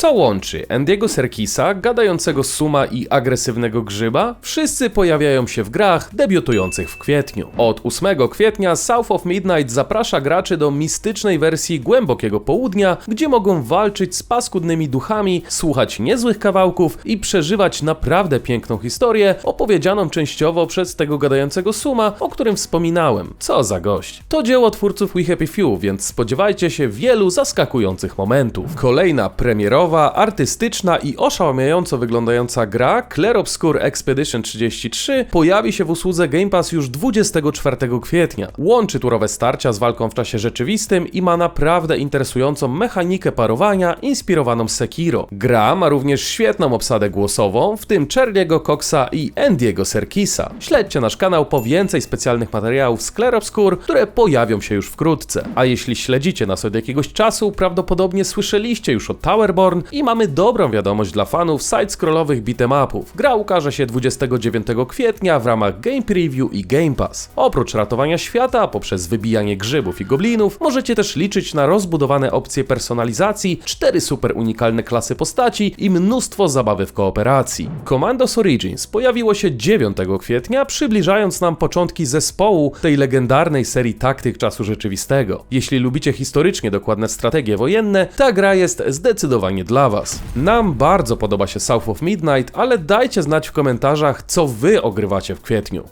Co łączy Andiego Serkisa, gadającego suma i agresywnego grzyba? Wszyscy pojawiają się w grach debiutujących w kwietniu. Od 8 kwietnia South of Midnight zaprasza graczy do mistycznej wersji Głębokiego Południa, gdzie mogą walczyć z paskudnymi duchami, słuchać niezłych kawałków i przeżywać naprawdę piękną historię, opowiedzianą częściowo przez tego gadającego suma, o którym wspominałem. Co za gość. To dzieło twórców We Happy Few, więc spodziewajcie się wielu zaskakujących momentów. Kolejna premierowa, artystyczna i oszałamiająco wyglądająca gra Clair Expedition 33 pojawi się w usłudze Game Pass już 24 kwietnia. Łączy turowe starcia z walką w czasie rzeczywistym i ma naprawdę interesującą mechanikę parowania inspirowaną Sekiro. Gra ma również świetną obsadę głosową, w tym Charlie'ego Coxa i Andiego Serkisa. Śledźcie nasz kanał po więcej specjalnych materiałów z Clair które pojawią się już wkrótce. A jeśli śledzicie nas od jakiegoś czasu, prawdopodobnie słyszeliście już o Towerborn i mamy dobrą wiadomość dla fanów side-scrollowych beat'em upów. Gra ukaże się 29 kwietnia w ramach Game Preview i Game Pass. Oprócz ratowania świata poprzez wybijanie grzybów i goblinów, możecie też liczyć na rozbudowane opcje personalizacji, cztery super unikalne klasy postaci i mnóstwo zabawy w kooperacji. Commandos Origins pojawiło się 9 kwietnia, przybliżając nam początki zespołu tej legendarnej serii taktyk czasu rzeczywistego. Jeśli lubicie historycznie dokładne strategie wojenne, ta gra jest zdecydowanie dla Was. Nam bardzo podoba się South of Midnight, ale dajcie znać w komentarzach, co Wy ogrywacie w kwietniu.